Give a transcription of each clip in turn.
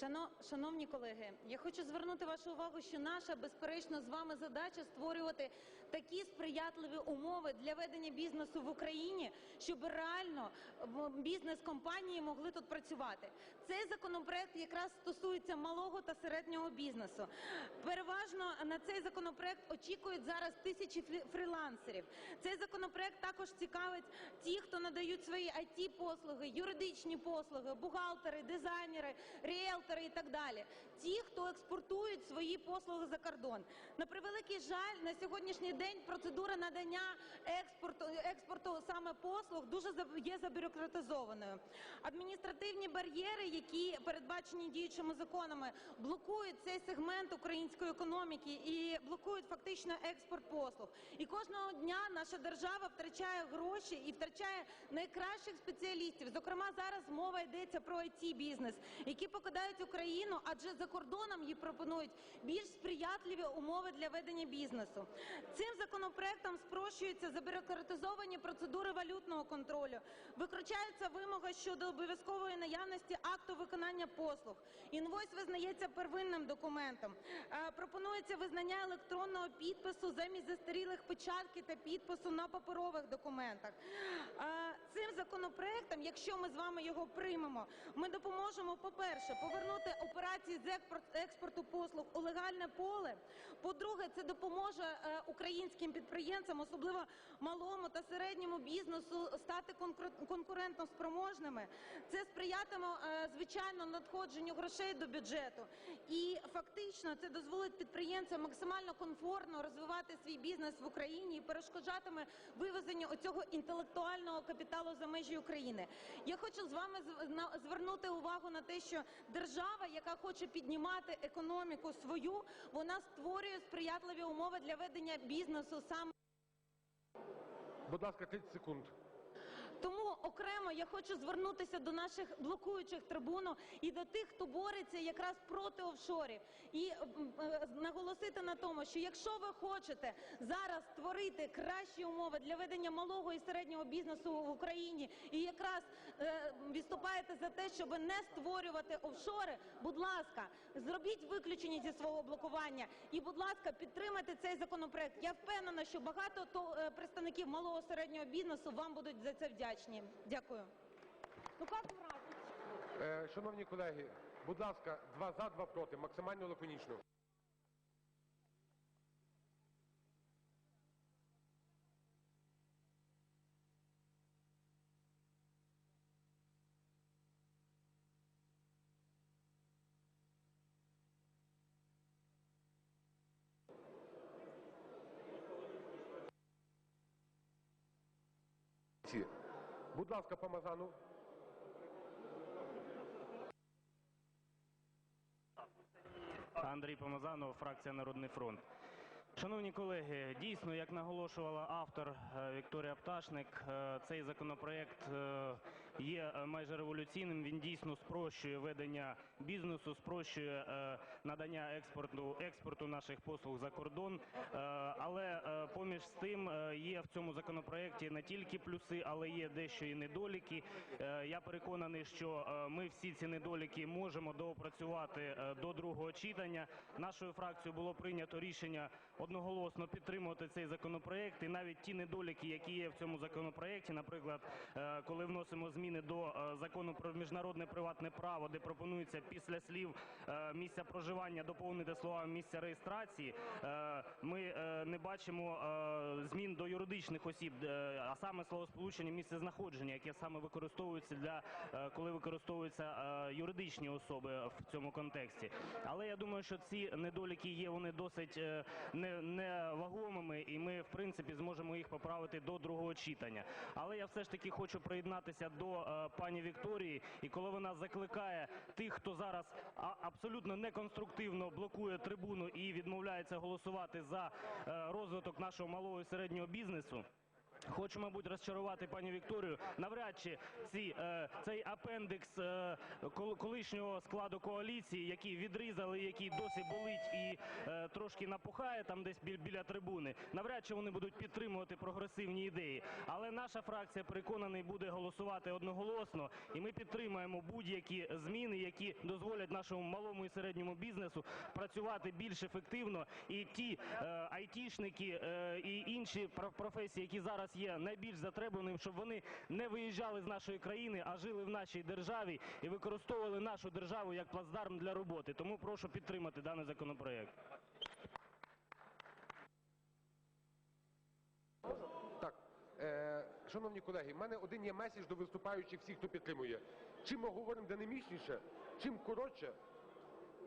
Шано- Шановні колеги, я хочу звернути вашу увагу, що наша безперечно з вами задача створювати такі сприятливі умови для ведення бізнесу в Україні, щоб реально бізнес-компанії могли тут працювати. Цей законопроект якраз стосується малого та середнього бізнесу. Переважно на цей законопроект очікують зараз тисячі фрілансерів. Цей законопроект також цікавить ті, хто надають свої it послуги, юридичні послуги, бухгалтери, дизайнери, ріелтори і так далі. Ті, хто експортують свої послуги за кордон. На превеликий жаль, на сьогоднішній день процедура надання експорту, експорту саме послуг дуже є забюрократизованою. Адміністративні бар'єри, які передбачені діючими законами, блокують цей сегмент української економіки і блокують фактично експорт послуг. І кожного дня наша держава втрачає гроші і втрачає найкращих спеціалістів. Зокрема, зараз мова йдеться про it бізнес, які покидають Україну, адже за кордоном їй пропонують більш сприятливі умови для ведення бізнесу. Цим законопроектом спрощуються забюрократизовані процедури валютного контролю, виключається вимога щодо обов'язкової наявності акту виконання послуг. Інвойс визнається первинним документом. Е, Пропонується визнання електронного підпису замість застарілих печатки та підпису на паперових документах. Цим законопроектом, якщо ми з вами його приймемо, ми допоможемо, по-перше, повернути операції з експорт- експорту послуг у легальне поле. По-друге, це допоможе е, українським підприємцям, особливо малому та середньому бізнесу, стати конкур- конкурентоспроможними. Це сприятиме, е, звичайно, надходженню грошей до бюджету. І фактично це дозволить підприємцям максимально комфортно розвивати свій бізнес в Україні і перешкоджатиме вивезенню оцього інтелектуального капіталу за межі України. Я хочу з вами звернути увагу на те, що держава, яка хоче піднімати економіку свою, вона створює сприятливі умови для ведення бізнесу саме. Будь ласка, 30 секунд. Тому окремо я хочу звернутися до наших блокуючих трибуну і до тих, хто бореться якраз проти офшорів, і е, наголосити на тому, що якщо ви хочете зараз створити кращі умови для ведення малого і середнього бізнесу в Україні, і якраз е, відступаєте за те, щоб не створювати офшори, будь ласка, зробіть виключення зі свого блокування і, будь ласка, підтримайте цей законопроект. Я впевнена, що багато то е, представників малого середнього бізнесу вам будуть за це вдячні. Дякую. Ну як вразить? Е, шановні колеги, будь ласка, два за, два проти, максимально лаконічно. Ці. Будь ласка, Помазану. Андрій Помазанов, фракція Народний фронт. Шановні колеги, дійсно, як наголошувала автор е, Вікторія Пташник, е, цей законопроект е, є е, майже революційним. Він дійсно спрощує ведення бізнесу, спрощує е, надання експорту експорту наших послуг за кордон. Е, Але поміж з тим є в цьому законопроекті не тільки плюси, але є дещо і недоліки. Я переконаний, що ми всі ці недоліки можемо доопрацювати до другого читання. Нашою фракцією було прийнято рішення одноголосно підтримувати цей законопроект. І навіть ті недоліки, які є в цьому законопроекті, наприклад, коли вносимо зміни до е, закону про міжнародне приватне право, де пропонується після слів е, місця проживання доповнити словами місця реєстрації, е, ми не бачимо змін до юридичних осіб, а саме словосполучення місце знаходження, яке саме використовується для коли використовуються юридичні особи в цьому контексті. Але я думаю, що ці недоліки є вони досить е, не, не вагомими, і ми в принципі зможемо їх поправити до другого читання. Але я все ж таки хочу приєднатися до е, пані Вікторії, і коли вона закликає тих, хто зараз абсолютно неконструктивно блокує трибуну і відмовляється голосувати за е, розвиток нашого малого і середнього бізнесу. Хочу, мабуть, розчарувати пані Вікторію. Навряд чи ці, е, цей апендикс е, колишнього складу коаліції, який відрізали, який досі болить і е, трошки напухає там десь біля трибуни, навряд чи вони будуть підтримувати прогресивні ідеї. Але наша фракція переконаний буде голосувати одноголосно, і ми підтримуємо будь-які зміни, які дозволять нашому малому і середньому бізнесу працювати більш ефективно. І ті е, айтішники і інші про- професії, які зараз є найбільш затребуваними, щоб вони не виїжджали з нашої країни, а жили в нашій державі і використовували нашу державу як плацдарм для роботи. Тому прошу підтримати даний законопроект. Так, е, шановні колеги, в мене один є меседж до виступаючих всіх, хто підтримує. Чим ми говоримо динамічніше, чим коротше,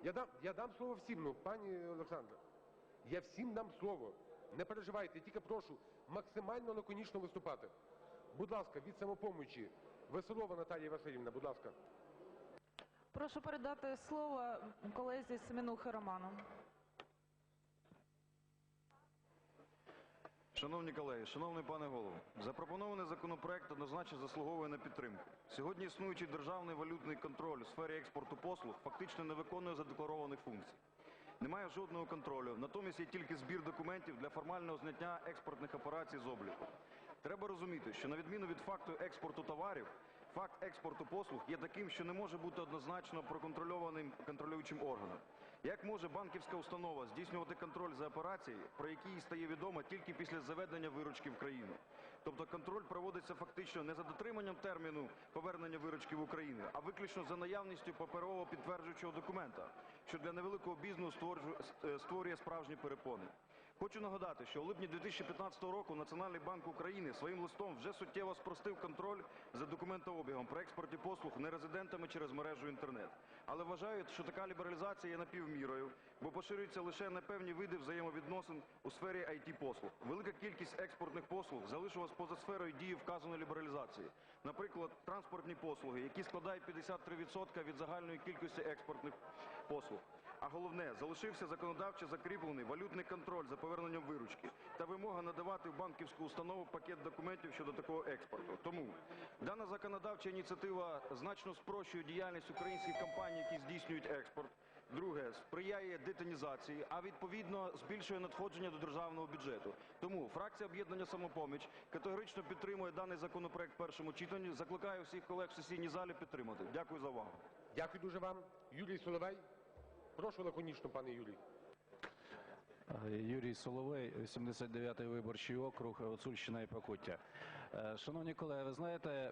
я дам, я дам слово всім, ну, пані Олександра. Я всім дам слово. Не переживайте, тільки прошу максимально лаконічно виступати. Будь ласка, від самопомочі. Веселова Наталія Васильівна, будь ласка. Прошу передати слово колезі Семенухи Роману. Шановні колеги, шановний пане голово, запропонований законопроект однозначно заслуговує на підтримку. Сьогодні існуючий державний валютний контроль у сфері експорту послуг фактично не виконує задекларованих функцій. Немає жодного контролю, натомість є тільки збір документів для формального зняття експортних операцій з обліку. Треба розуміти, що на відміну від факту експорту товарів, факт експорту послуг є таким, що не може бути однозначно проконтрольованим контролюючим органом. Як може банківська установа здійснювати контроль за операцією, про які їй стає відомо тільки після заведення виручки в країну? Тобто контроль проводиться фактично не за дотриманням терміну повернення виручки в Україну, а виключно за наявністю паперового підтверджуючого документа, що для невеликого бізнесу е, створює справжні перепони. Хочу нагадати, що у липні 2015 року Національний банк України своїм листом вже суттєво спростив контроль за документообігом при експорті послуг нерезидентами через мережу інтернет. Але вважають, що така лібералізація є напівмірою, бо поширюється лише на певні види взаємовідносин у сфері IT-послуг. Велика кількість експортних послуг залишилась поза сферою дії вказаної лібералізації. Наприклад, транспортні послуги, які складають 53% від загальної кількості експортних послуг. А головне, залишився законодавчо закріплений валютний контроль за поверненням виручки та вимога надавати в банківську установу пакет документів щодо такого експорту. Тому дана законодавча ініціатива значно спрощує діяльність українських компаній, які здійснюють експорт. Друге, сприяє детонізації, а відповідно збільшує надходження до державного бюджету. Тому фракція об'єднання самопоміч категорично підтримує даний законопроект в першому читанні. Закликаю всіх колег в сесійній залі підтримати. Дякую за увагу. Дякую дуже вам. Юрій Соловей. Прошу лаконічно, пане Юрій. Юрій Соловей, 89-й виборчий округ, Гуцульщина і Покуття. Е, Шановні колеги, ви знаєте,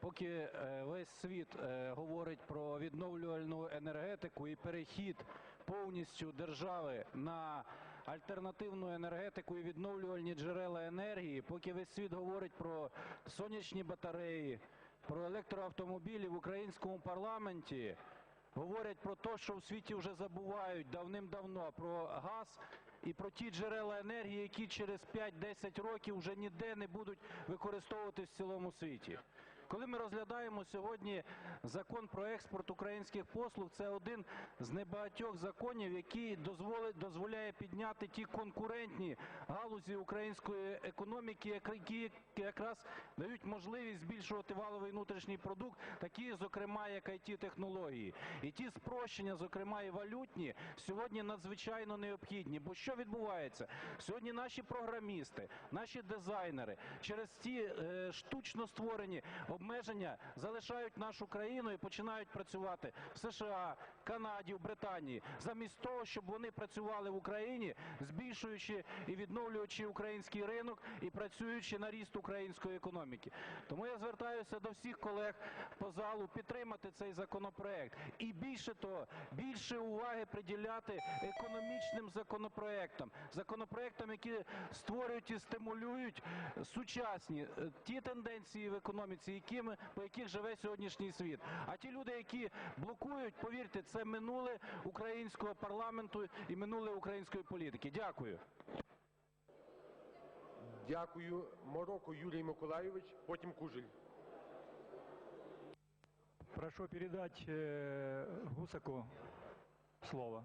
поки е, весь світ е, говорить про відновлювальну енергетику і перехід повністю держави на альтернативну енергетику і відновлювальні джерела енергії, поки весь світ говорить про сонячні батареї, про електроавтомобілі в українському парламенті, говорять про те, що в світі вже забувають давним-давно про газ і про ті джерела енергії, які через 5-10 років вже ніде не будуть використовуватись в цілому світі. Коли ми розглядаємо сьогодні закон про експорт українських послуг, це один з небагатьох законів, який дозволяє підняти ті конкурентні галузі української економіки, які якраз дають можливість збільшувати валовий внутрішній продукт, такі, зокрема, як IT-технології. І ті спрощення, зокрема і валютні, сьогодні надзвичайно необхідні. Бо що відбувається? Сьогодні наші програмісти, наші дизайнери через ці е, штучно створені обмеження залишають нашу країну і починають працювати. В США, Канаді, в Британії, замість того, щоб вони працювали в Україні, збільшуючи і відновлюючи український ринок і працюючи на ріст української економіки. Тому я звертаюся до всіх колег по залу підтримати цей законопроект і більше того, більше уваги приділяти економічним законопроектам, законопроектам, які створюють і стимулюють сучасні е, ті тенденції в економіці, якими по яких живе сьогоднішній світ. А ті люди, які блокують, повірте, це минуле українського парламенту і минуле української політики. Дякую. Дякую. Мороко Юрій Миколайович, потім Кужель. Прошу передать э, Гусаку слово.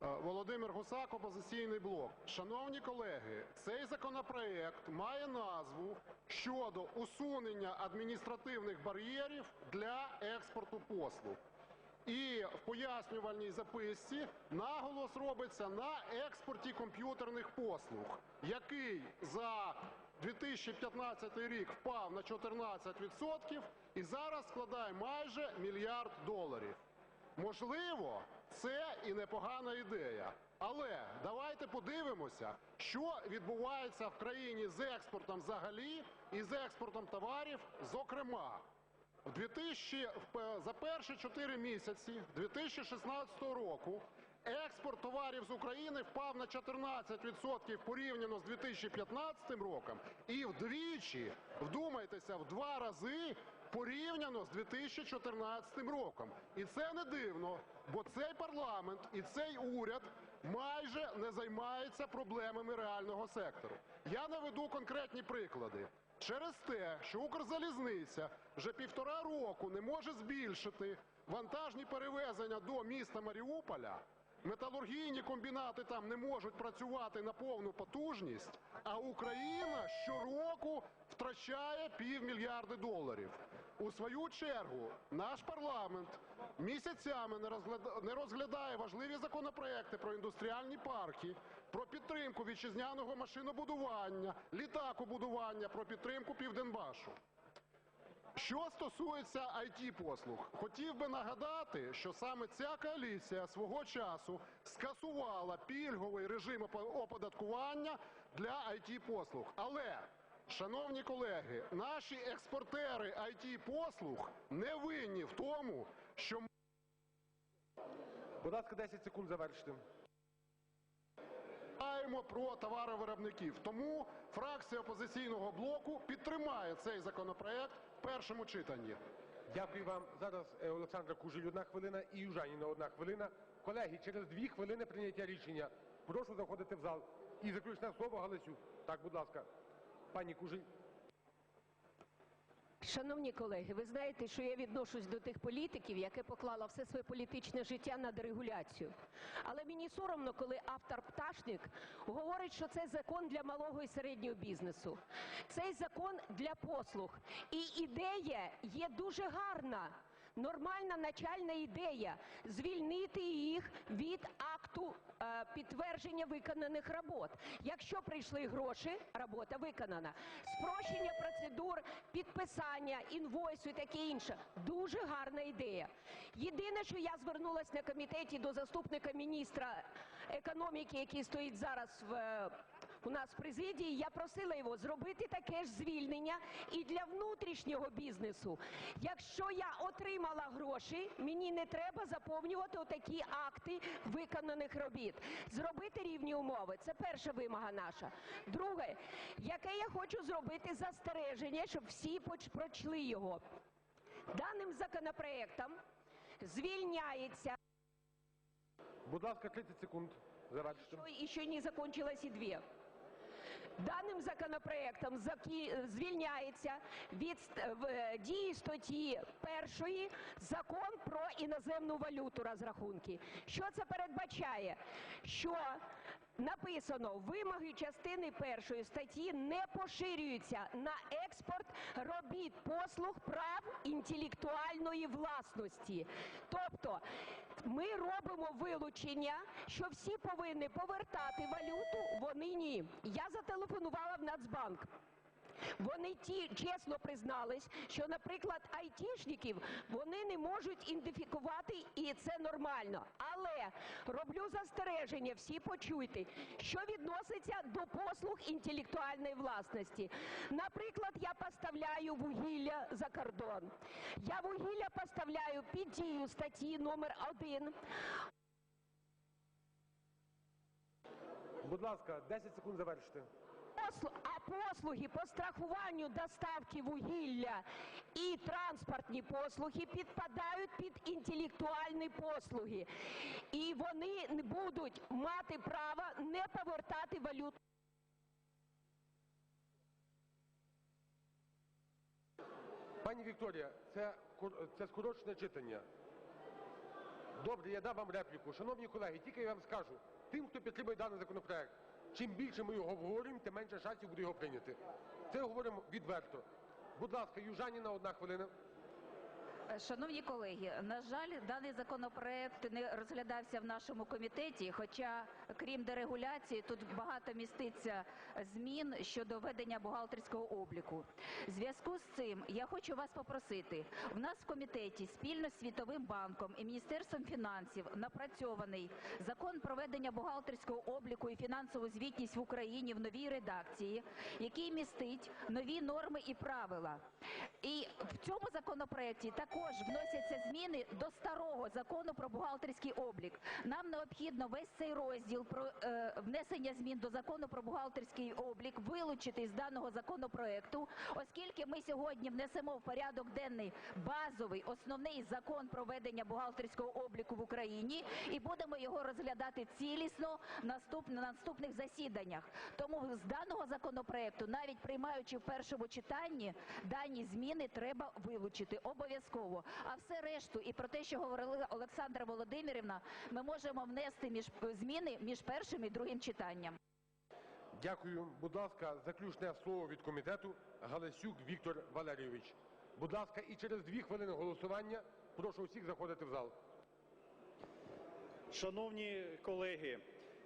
Володимир Гусак, опозиційний блок. Шановні колеги, цей законопроект має назву щодо усунення адміністративних бар'єрів для експорту послуг. І в пояснювальній записці наголос робиться на експорті комп'ютерних послуг, який за 2015 рік впав на 14% і зараз складає майже мільярд доларів. Можливо, це і непогана ідея. Але давайте подивимося, що відбувається в країні з експортом взагалі і з експортом товарів зокрема. В 2000, в- за перші 4 місяці 2016 року експорт товарів з України впав на 14% порівняно з 2015 роком і вдвічі, вдумайтеся, в два рази порівняно з 2014 роком. І це не дивно, бо цей парламент і цей уряд майже не займається проблемами реального сектору. Я наведу конкретні приклади. Через те, що Укрзалізниця вже півтора року не може збільшити вантажні перевезення до міста Маріуполя, металургійні комбінати там не можуть працювати на повну потужність, а Україна щороку втрачає півмільярди доларів. У свою чергу наш парламент місяцями не розгляда- не розглядає важливі законопроекти про індустріальні парки, про підтримку вітчизняного машинобудування, літакобудування, про підтримку Південбашу. Що стосується it послуг, хотів би нагадати, що саме ця коаліція свого часу скасувала пільговий режим опо- оподаткування для it послуг. Але, шановні колеги, наші експортери it послуг не винні в тому, що Будь ласка, 10 секунд завершити. Маємо про товаровиробників. Тому фракція опозиційного блоку підтримає цей законопроект першому читанні. Дякую вам. Зараз е, Олександра Кужель одна хвилина і Южаніна одна хвилина. Колеги, через дві хвилини прийняття рішення. Прошу заходити в зал. І заключне слово Галасюк. Так, будь ласка. Пані Кужель. Шановні колеги, ви знаєте, що я відношусь до тих політиків, яке поклала все своє політичне життя на дерегуляцію. Але мені соромно, коли автор Пташник говорить, що це закон для малого і середнього бізнесу. Цей закон для послуг. І ідея є дуже гарна. Нормальна начальна ідея звільнити їх від акту е, підтвердження виконаних робот. Якщо прийшли гроші, робота виконана. Спрощення процедур, підписання, інвойсу і таке інше. Дуже гарна ідея. Єдине, що я звернулася на комітеті до заступника міністра економіки, який стоїть зараз в. У нас в президії я просила його зробити таке ж звільнення і для внутрішнього бізнесу. Якщо я отримала гроші, мені не треба заповнювати отакі акти виконаних робіт. Зробити рівні умови. Це перша вимога наша. Друге, яке я хочу зробити застереження, щоб всі прочли його. Даним законопроектом звільняється Будь ласка, 30 секунд. Завершити. Еще, еще не закончилось и две. Даним законопроектом звільняється від е, дії статті першої закон про іноземну валюту розрахунки. Що це передбачає? Що написано, вимоги частини першої статті не поширюються на експорт робіт послуг прав інтелектуальної власності. Тобто ми робимо вилучення, що всі повинні повертати валюту, вони ні. Я зателефонувала в Нацбанк. Вони ті чесно признались, що, наприклад, айтішників вони не можуть ідентифікувати, і це нормально. Але роблю застереження, всі почуйте, що відноситься до послуг інтелектуальної власності. Наприклад, я поставляю вугілля за кордон. Я вугілля поставляю під дію статті номер 1 Будь ласка, 10 секунд завершити. А послуги по страхуванню доставки вугілля і транспортні послуги підпадають під інтелектуальні послуги. І вони будуть мати права не повертати валюту. Пані Вікторія, це, це скорочене читання. Добре, я дам вам репліку. Шановні колеги, тільки я вам скажу, тим, хто підтримує даний законопроект, чим більше ми його обговорюємо, тим менше шансів буде його прийняти. Це говоримо відверто. Будь ласка, Южаніна, одна хвилина. Шановні колеги, на жаль, даний законопроект не розглядався в нашому комітеті, хоча, крім дерегуляції, тут багато міститься змін щодо ведення бухгалтерського обліку. В зв'язку з цим я хочу вас попросити, в нас в комітеті спільно з Світовим банком і Міністерством фінансів напрацьований закон про ведення бухгалтерського обліку і фінансову звітність в Україні в новій редакції, який містить нові норми і правила. І в цьому законопроекті також вносяться зміни до старого закону про бухгалтерський облік. Нам необхідно весь цей розділ про е, внесення змін до закону про бухгалтерський облік вилучити з даного законопроекту, оскільки ми сьогодні внесемо в порядок денний базовий основний закон про ведення бухгалтерського обліку в Україні і будемо його розглядати цілісно наступ, на наступних засіданнях. Тому з даного законопроекту, навіть приймаючи в першому читанні, дані зміни треба вилучити обов'язково. А все решту і про те, що говорила Олександра Володимирівна, ми можемо внести між зміни між першим і другим читанням. Дякую. Будь ласка, заключне слово від комітету Галасюк Віктор Валерійович. Будь ласка, і через дві хвилини голосування прошу всіх заходити в зал. Шановні колеги,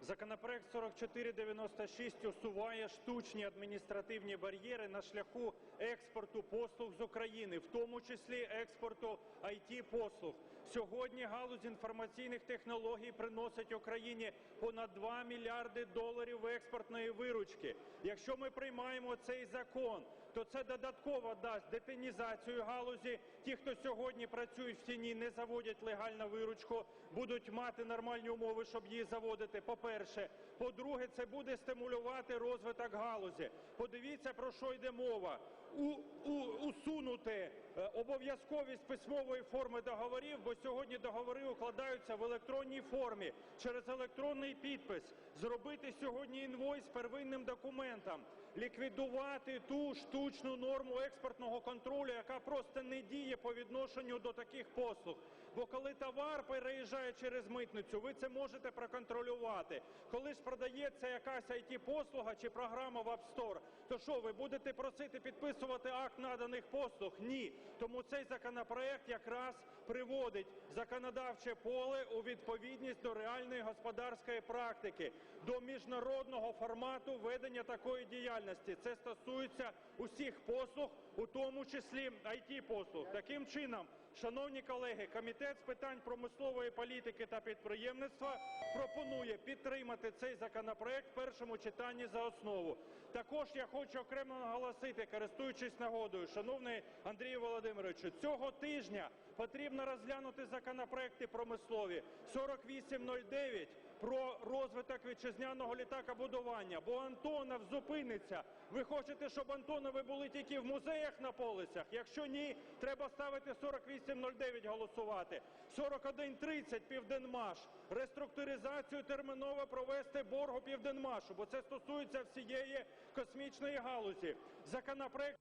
законопроект 4496 усуває штучні адміністративні бар'єри на шляху експорту послуг з України, в тому числі експорту it послуг. Сьогодні галузь інформаційних технологій приносить Україні понад 2 мільярди доларів експортної виручки. Якщо ми приймаємо цей закон, то це додатково дасть детинізацію галузі. Ті, хто сьогодні працюють в тіні, не заводять легальну виручку, будуть мати нормальні умови, щоб її заводити. По-перше, по-друге, це буде стимулювати розвиток галузі. Подивіться про що йде мова. У, у, усунути е, обов'язковість письмової форми договорів, бо сьогодні договори укладаються в електронній формі через електронний підпис. Зробити сьогодні інвойс первинним документом, ліквідувати ту штучну норму експортного контролю, яка просто не діє по відношенню до таких послуг. Бо коли товар переїжджає через митницю, ви це можете проконтролювати. Коли ж продається якась it послуга чи програма в App Store, то що ви будете просити підписувати акт наданих послуг? Ні. Тому цей законопроект якраз приводить законодавче поле у відповідність до реальної господарської практики, до міжнародного формату ведення такої діяльності. Це стосується усіх послуг, у тому числі it послуг. Таким чином, шановні колеги, комітет з питань промислової політики та підприємництва пропонує підтримати цей законопроект в першому читанні за основу. Також я хочу окремо наголосити, користуючись нагодою, шановний Андрію Володимировичу, цього тижня потрібно розглянути законопроекти промислові 4809 про розвиток вітчизняного літакобудування, бо Антонов зупиниться. Ви хочете, щоб Антонови були тільки в музеях на полицях? Якщо ні, треба ставити 4809 голосувати. 4130 Південмаш. Реструктуризацію терміново провести боргу Південмашу, бо це стосується всієї космічної галузі. Законопроект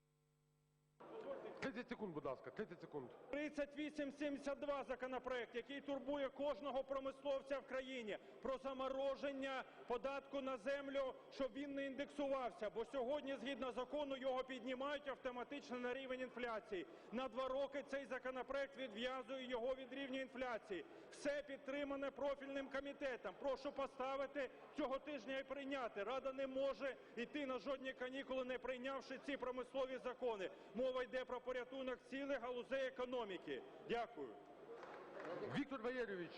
30 секунд, будь ласка, 30 секунд. 3872 законопроект, який турбує кожного промисловця в країні про замороження податку на землю, щоб він не індексувався. Бо сьогодні, згідно закону, його піднімають автоматично на рівень інфляції. На два роки цей законопроект відв'язує його від рівня інфляції. Все підтримане профільним комітетом. Прошу поставити цього тижня і прийняти. Рада не може йти на жодні канікули, не прийнявши ці промислові закони. Мова йде про порятунок цілих галузей економіки. Дякую. Віктор Валерійович,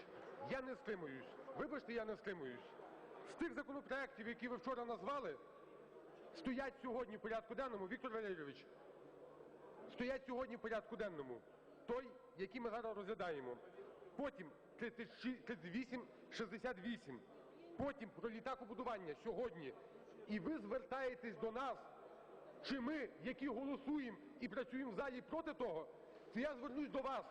я не стримуюсь. Вибачте, я не стримуюсь. З тих законопроєктів, які ви вчора назвали, стоять сьогодні в порядку денному, Віктор Валерійович, стоять сьогодні в порядку денному. Той, який ми зараз розглядаємо. Потім 36, 38, 68. Потім про літакобудування сьогодні. І ви звертаєтесь до нас, чи ми, які голосуємо і працюємо в залі проти того, то я звернусь до вас.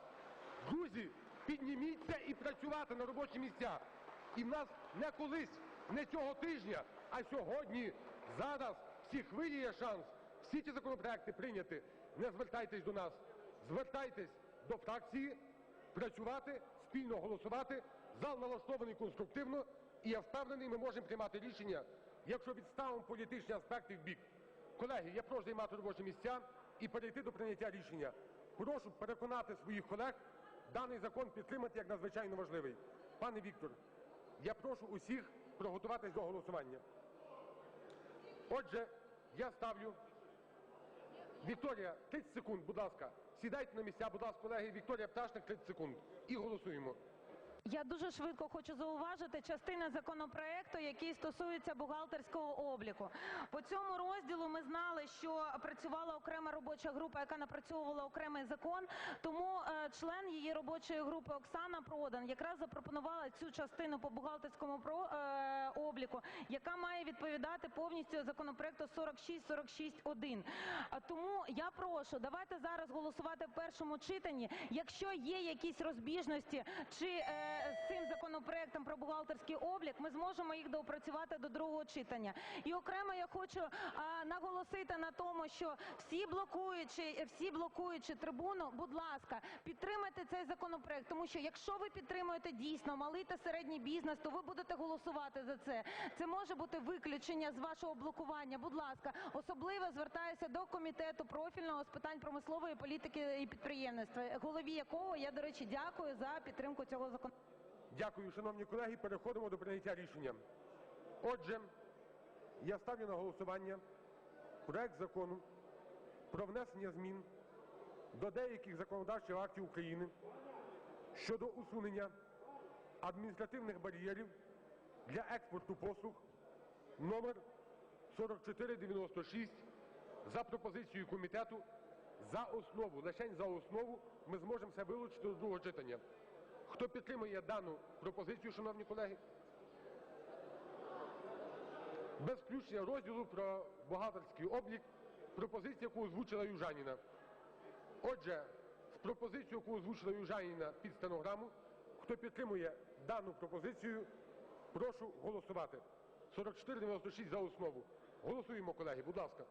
Друзі, підніміться і працювати на робочі місця. І в нас не колись, не цього тижня, а сьогодні, зараз, всі хвилі є шанс всі ці законопроекти прийняти. Не звертайтесь до нас, звертайтесь до фракції, працювати, спільно голосувати. Зал налаштований конструктивно, і я впевнений, ми можемо приймати рішення, якщо відставимо політичні аспекти в бік. Колеги, я прошу займати робочі місця і перейти до прийняття рішення. Прошу переконати своїх колег даний закон підтримати як надзвичайно важливий. Пане Віктор, я прошу усіх приготуватись до голосування. Отже, я ставлю. Вікторія, 30 секунд, будь ласка. Сідайте на місця, будь ласка, колеги. Вікторія Пташник, 30 секунд. І голосуємо. Я дуже швидко хочу зауважити частина законопроекту, який стосується бухгалтерського обліку. По цьому розділу ми знали, що працювала окрема робоча група, яка напрацьовувала окремий закон. Тому е, член її робочої групи Оксана Продан якраз запропонувала цю частину по бухгалтерському е, обліку, яка має відповідати повністю законопроекту 46-46-1. А Тому я прошу, давайте зараз голосувати в першому читанні. Якщо є якісь розбіжності чи е, з цим законопроектом про бухгалтерський облік, ми зможемо їх доопрацювати до другого читання. І окремо я хочу наголосити на тому, що всі блокуючи, всі блокуючи трибуну, будь ласка, підтримайте цей законопроект, тому що якщо ви підтримуєте дійсно малий та середній бізнес, то ви будете голосувати за це. Це може бути виключення з вашого блокування. Будь ласка, особливо звертаюся до комітету профільного з питань промислової політики і підприємництва, голові якого я, до речі, дякую за підтримку цього закону. Дякую, шановні колеги. Переходимо до прийняття рішення. Отже, я ставлю на голосування проект закону про внесення змін до деяких законодавчих актів України щодо усунення адміністративних бар'єрів для експорту послуг номер 4496 за пропозицією комітету за основу. Лишень за основу ми зможемо це вилучити до другого читання. Хто підтримує дану пропозицію, шановні колеги? Без включення розділу про бухгалтерський облік, пропозиція, яку озвучила Южаніна. Отже, з пропозицією, яку озвучила Южаніна під стенограму, хто підтримує дану пропозицію, прошу голосувати. 4496 за основу. Голосуємо, колеги, будь ласка.